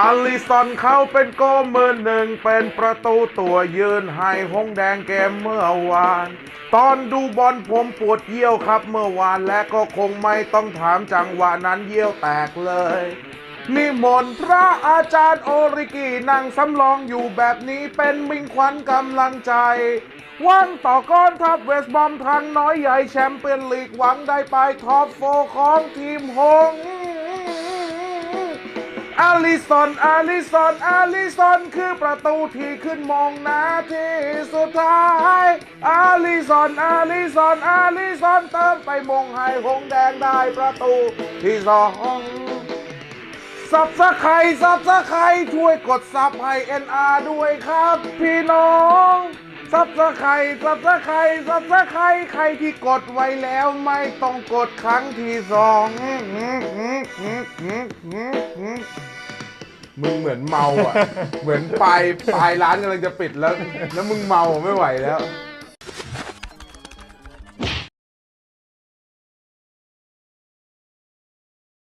อาลิสันเขาเป็นโกมือหนึ่งเป็นประตูตัวยืนให้หงแดงเกมเมื่อวาน ตอนดูบอลผมปวดเยี่ยวครับเมื่อวานและก็คงไม่ต้องถามจังหวะนั้นเยี่ยวแตกเลยนิมนต์พระอาจารย์โอริกีนั่งสำรองอยู่แบบนี้เป็นมิ่งขวัญกำลังใจหวังต่อก้อนทัพเวสบอมทางน้อยใหญ่แชมเปี้ยนลีกหวังได้ไปท็อปโฟของทีมหง ลิสันอาลิสันอาลิสันคือประตูที่ขึ้นมองนาทีสุดท้ายอาลิสันอาลิสันอาลิสันเติมไปมงให้หงแดงได้ประตูที่สองซับสะไครซับสะไครช่วยกดซับให้ NR ด้วยครับพี่น้องซับสะไครซับสะไครซับสะไครใครที่กดไว้แล้วไม่ต้องกดครั้งที่สอง มึงเหมือนเมาอะ เหมือนปลายปลายร้านกำลังจะปิดแล้ว แล้วมึงเมาไม่ไหวแล้ว